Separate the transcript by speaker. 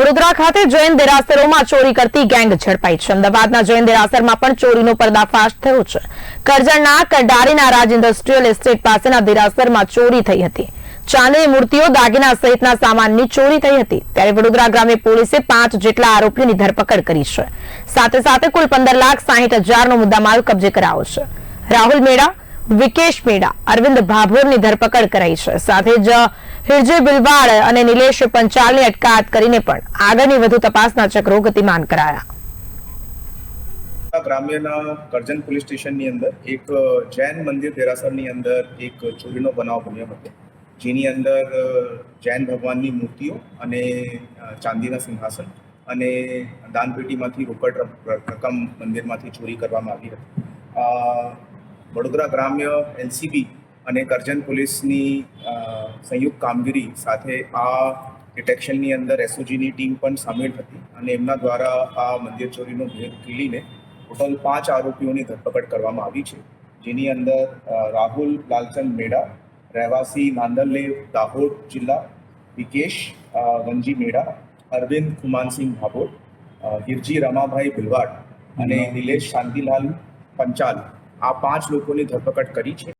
Speaker 1: વડોદરા ખાતે જૈન દેરાસરોમાં ચોરી કરતી ગેંગ ઝડપાઈ છે. અમદાવાદના જૈન દેરાસરમાં પણ ચોરીનો પર્દાફાશ થયો છે. કરજણના કડારીના રાજ ઇન્ડસ્ટ્રીયલ એસ્ટેટ પાસેના દેરાસરમાં ચોરી થઈ હતી. ચાંદીની મૂર્તિઓ દાગીના સહિતના સામાનની ચોરી થઈ હતી. ત્યારે વડોદરા ગ્રામ્ય પોલીસે પાંચ જેટલા આરોપીઓની ધરપકડ કરી છે. સાથે સાથે કુલ પંદર લાખ સાહીઠ હજારનો મુદ્દામાલ કબજે કરાયો છે. રાહુલ મેડા વિકેશ મીણા, અરવિંદ ભાભોરની ધરપકડ કરાઈ છે. સાથે જ હિરજે બિલવાડ અને નિલેશ પંચાલની અટકાયત કરીને પણ આગળની વધુ તપાસના ચક્રો ગતિમાન કરાયા.
Speaker 2: ગ્રામ્યના કરજણ પોલીસ સ્ટેશનની અંદર એક જૈન મંદિર દેરાસરની અંદર એક ચોરીનો બનાવ બન્યો હતો. જેની અંદર જૈન ભગવાનની મૂર્તિઓ અને ચાંદીના સિંહાસન અને દાનપેટીમાંથી રોકડ રક- રકમ મંદિરમાંથી ચોરી કરવામાં આવી હતી. વડોદરા ગ્રામ્ય એલસીબી અને કરજણ પોલીસની સંયુક્ત કામગીરી સાથે આ ડિટેક્શનની અંદર એસઓજીની ટીમ પણ સામેલ હતી અને એમના દ્વારા આ મંદિર ચોરીનો ભેદ ખીલીને ટોટલ પાંચ આરોપીઓની ધરપકડ કરવામાં આવી છે. જેની અંદર રાહુલ લાલચંદ મેડા રહેવાસી નાંદરલેવ દાહોદ જિલ્લા વિકેશ વંજી મેડા અરવિંદ ખુમાનસિંહ ભાભોર ગિરજી હિરજી રમાભાઈ ભિલવાડ અને નિલેશ શાંતિલાલ પંચાલ. આ પાંચ લોકોની ધરપકડ કરી છે.